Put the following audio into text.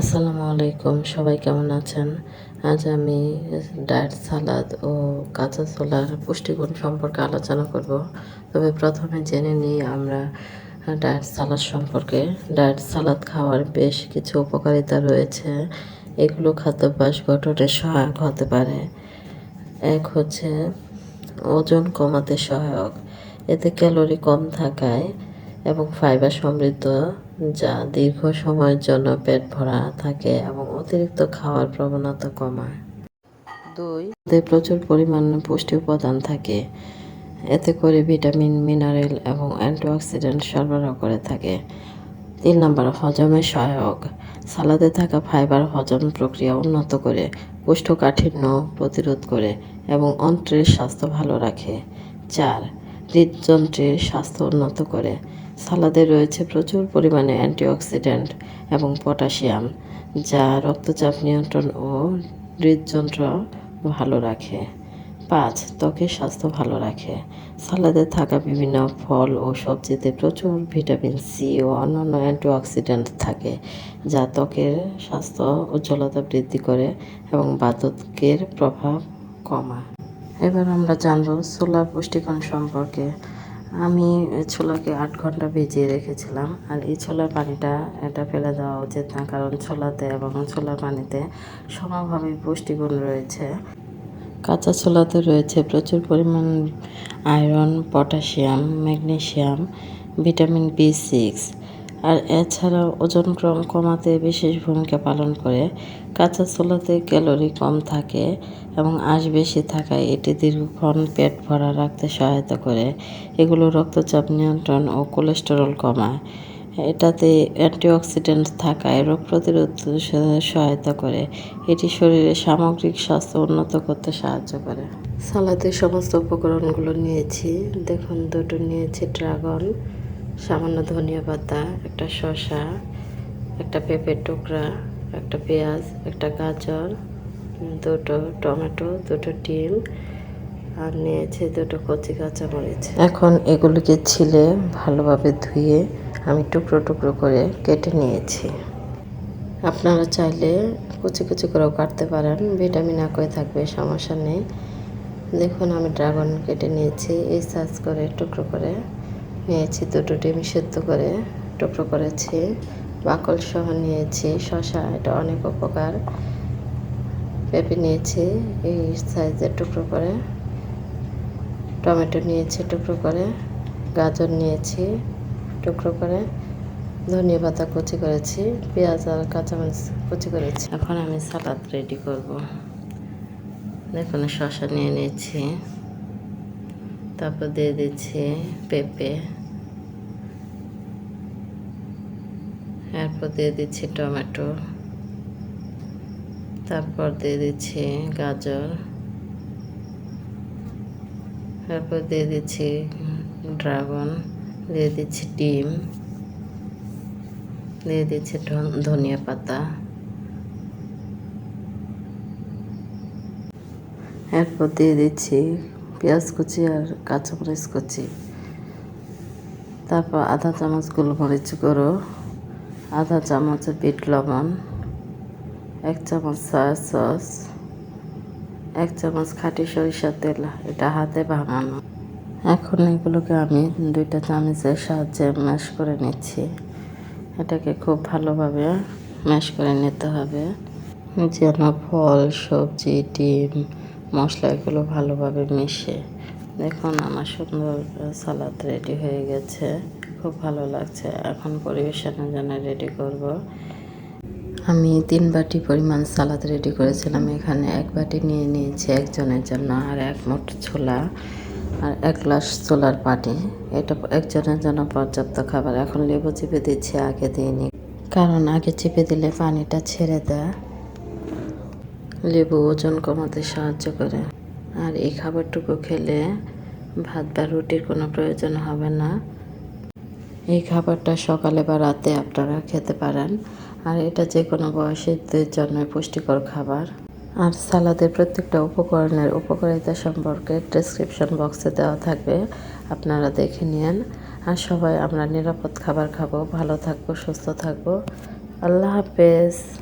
আসসালামু আলাইকুম, সবাই কেমন আছেন? আজ আমি ডায়েট সালাদ ও কাঁচা ছোলার পুষ্টিগুণ সম্পর্কে আলোচনা করব। তবে প্রথমে জেনে নিই আমরা ডায়েট সালাদ সম্পর্কে। ডায়েট সালাদ খাওয়ার বেশ কিছু উপকারিতা রয়েছে। এগুলো খাদ্যাভ্যাস গঠনে সহায়ক হতে পারে। এক হচ্ছে ওজন কমাতে সহায়ক। এতে ক্যালোরি কম থাকায় এবং ফাইবার সমৃদ্ধ যা দীর্ঘ সময়ের জন্য পেট ভরা থাকে এবং অতিরিক্ত খাওয়ার প্রবণতা কমায়। দুই প্রচুর পরিমাণে পুষ্টি উপাদান থাকে। এতে করে ভিটামিন, মিনারেল এবং অ্যান্টিঅক্সিডেন্ট সরবরাহ করে থাকে। তিন নম্বর, হজমে সহায়ক। সালাদে থাকা ফাইবার হজম প্রক্রিয়া উন্নত করে, কোষ্ঠকাঠিন্য প্রতিরোধ করে এবং অন্ত্রের স্বাস্থ্য ভালো রাখে। চার, হৃদযন্ত্রের স্বাস্থ্য উন্নত করে। সালাদে রয়েছে প্রচুর পরিমাণে অ্যান্টিঅক্সিডেন্ট এবং পটাশিয়াম, যা রক্তচাপ নিয়ন্ত্রণ ও হৃদযন্ত্র ভালো রাখে। পাঁচ, ত্বকের স্বাস্থ্য ভালো রাখে। সালাদে থাকা বিভিন্ন ফল ও সবজিতে প্রচুর ভিটামিন সি ও অন্যান্য অ্যান্টিঅক্সিডেন্ট থাকে, যা ত্বকের স্বাস্থ্য উজ্জ্বলতা বৃদ্ধি করে এবং বাতকের প্রভাব কমায়। এবার আমরা জানব সোলার পুষ্টিকরণ সম্পর্কে। আমি ছোলাকে আট ঘণ্টা ভিজিয়ে রেখেছিলাম আর এই ছোলার পানিটা এটা ফেলে দেওয়া উচিত না, কারণ ছোলাতে এবং ছোলার পানিতে সমভাবে পুষ্টিগুণ রয়েছে। কাঁচা ছোলাতে রয়েছে প্রচুর পরিমাণ iron potassium magnesium vitamin B six আর এছাড়াও ওজন ক্রম কমাতে বিশেষ ভূমিকা পালন করে। কাঁচা ছোলাতে ক্যালোরি কম থাকে এবং আঁশ বেশি থাকায় এটি দীর্ঘক্ষণ পেট ভরা রাখতে সহায়তা করে। এগুলো রক্তচাপ নিয়ন্ত্রণ ও কোলেস্টেরল কমায়। এটাতে অ্যান্টিঅক্সিডেন্ট থাকায় রোগ প্রতিরোধ সহায়তা করে। এটি শরীরের সামগ্রিক স্বাস্থ্য উন্নত করতে সাহায্য করে। সালাদের সমস্ত উপকরণগুলো নিয়েছি। দেখুন, দুটো নিয়েছি ড্রাগন। সামান্য ধনিয়া পাতা, একটা শসা, একটা পেঁপের টুকরা, একটা পেঁয়াজ, একটা গাজর, দুটো টমেটো, দুটো ডিম আর নিয়েছি দুটো কচি কাঁচামরিচ। এখন এগুলোকে ছিলে ভালোভাবে ধুয়ে আমি টুকরো টুকরো করে কেটে নিয়েছি। আপনারা চাইলে কুচি কুচি করেও কাটতে পারেন, ভিটামিন একই থাকবে, সমস্যা নেই। দেখুন আমি ড্রাগন কেটে নিয়েছি, এই সাইজ করে, টুকরো করে। নিয়েছি দুটো ডিম সেদ্ধ করে, টুকরো করেছি, বাকল সহ নিয়েছি শশা এটা অনেক উপকার। পেঁপে নিয়েছি, এই সাইজের টুকরো করে। টমেটো নিয়েছি টুকরো করে, গাজর নিয়েছি টুকরো করে, ধনিয়া পাতা কুচি করেছি, পেঁয়াজ আর কাঁচামরিচ কুচি করেছি। এখন আমি সালাদ রেডি করব। দেখুন শশা নিয়ে নিয়েছি। তারপর দিয়ে দিচ্ছি পেঁপে। এরপর দিয়ে দিচ্ছি টমেটো। তারপর দিয়ে দিচ্ছি গাজর। তারপর দিয়ে দিচ্ছি ড্রাগন। দিয়ে দিচ্ছি ডিম। দিয়ে দিচ্ছি ধনিয়া পাতা। এরপর দিয়ে দিচ্ছি পেঁয়াজ কুচি আর কাঁচামরিচ কুচি। তারপর আধা চামচ গোলমরিচ গুঁড়ো, আধা চামচ বিট লবণ, এক চামচ সয়া সস এক চামচ খাঁটি সরিষার তেল, এটা হাতে ভাঙানো এখন এগুলোকে আমি দুইটা চামচের সাহায্যে ম্যাশ করে নিচ্ছি। এটাকে খুব ভালোভাবে ম্যাশ করে নিতে হবে। যেন ফল, সবজি, ডিম মশলা এগুলো ভালোভাবে মিশে। দেখুন, আমার সুন্দর সালাদ রেডি হয়ে গেছে। খুব ভালো লাগছে। এখন পরিবেশনের জন্য রেডি করব। আমি তিন বাটি পরিমাণ সালাদ রেডি করেছিলাম। এখানে এক বাটি নিয়ে নিয়েছি একজনের জন্য আর এক মুঠ ছোলা আর এক গ্লাস ছোলার পানি। এটা একজনের জন্য পর্যাপ্ত খাবার। এখন লেবু চিপে দিচ্ছি, আগে দিইনি কারণ আগে চিপে দিলে পানিটা ছেড়ে দেয়। লেবু ওজন কমাতে সাহায্য করে। আর এই খাবারটুকু খেলে ভাত বা রুটির কোনো প্রয়োজন হবে না। এই খাবারটা সকালে বা রাতে আপনারা খেতে পারেন। আর এটা যে কোনো বয়সীদের জন্য পুষ্টিকর খাবার। আর সালাদের প্রত্যেকটা উপকরণের উপকারিতা সম্পর্কে ডেসক্রিপশন বক্সে দেওয়া থাকবে। আপনারা দেখে নিন। আর সবাই আমরা নিরাপদ খাবার খাব, ভালো থাকব, সুস্থ থাকব। আল্লাহ হাফেজ।